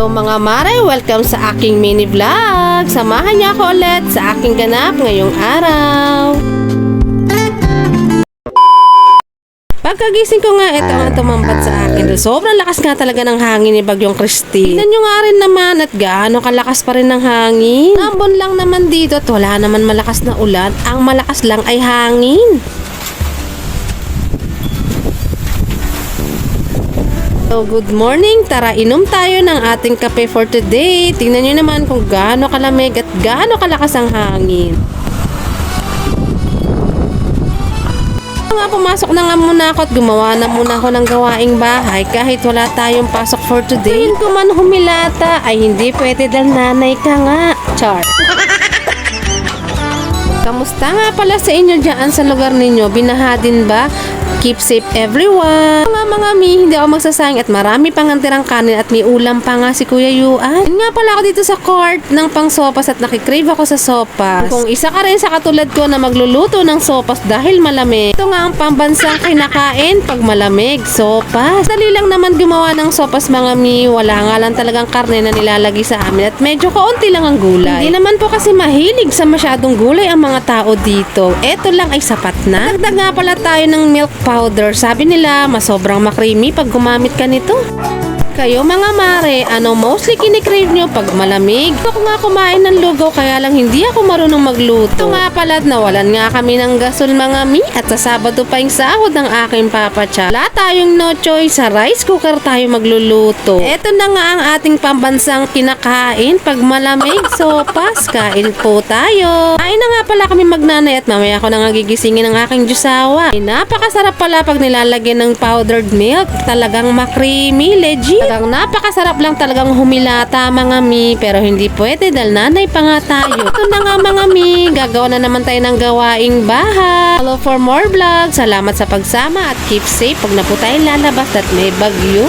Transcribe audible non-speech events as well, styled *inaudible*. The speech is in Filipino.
So mga mare, welcome sa aking mini vlog. Samahan niyo ako ulit sa aking ganap ngayong araw. Pagkagising ko nga, ito ang tumambat sa akin. Sobrang lakas nga talaga ng hangin ni Bagyong Christy. Tignan nyo nga rin naman at gaano kalakas pa rin ng hangin. Ambon lang naman dito at wala naman malakas na ulan. Ang malakas lang ay hangin. So, good morning. Tara, inom tayo ng ating kape for today. Tingnan nyo naman kung gaano kalamig at gaano kalakas ang hangin. nga pumasok na nga muna ako at gumawa na muna ako ng gawaing bahay kahit wala tayong pasok for today. Tingin ko man humilata ay hindi pwede dahil nanay ka nga. Char. *laughs* Kamusta nga pala sa inyo dyan sa lugar ninyo? Binaha din ba? Keep safe everyone. Mga mga mi, hindi ako magsasayang at marami pang ang tirang kanin at may ulam pa nga si Kuya Yuan. Yun nga pala ako dito sa court ng pang sopas at nakikrave ako sa sopas. Kung isa ka rin sa katulad ko na magluluto ng sopas dahil malamig. Ito nga ang pambansang kinakain pag malamig. Sopas. Dali lang naman gumawa ng sopas mga mi. Wala nga lang talagang karne na nilalagay sa amin at medyo kaunti lang ang gulay. Hindi naman po kasi mahilig sa masyadong gulay ang mga tao dito. Ito lang ay sapat na. Dagdag nga pala tayo ng milk powder. Sabi nila, mas sobrang makrimi pag gumamit ka nito. Kayo mga mare, ano mostly kinikrave nyo pag malamig? Gusto ko nga kumain ng lugaw kaya lang hindi ako marunong magluto. Ito nga pala at nawalan nga kami ng gasol mga mi at sa Sabado pa yung sahod ng aking papa cha. Wala tayong no choice, sa rice cooker tayo magluluto. Ito na nga ang ating pambansang kinakain pag malamig. *laughs* So, pas, kain po tayo. Kain na nga pala kami magnanay at mamaya ako na nga gigisingin ng aking jusawa. Napakasarap pala pag nilalagyan ng powdered milk. Talagang makrimi, legit. Talagang napakasarap lang talagang humilata mga mi. Pero hindi pwede dahil nanay pa nga tayo. Ito na nga mga mi. Gagawa na naman tayo ng gawaing bahay. Follow for more vlogs. Salamat sa pagsama at keep safe pag na po tayo lalabas at may bagyo.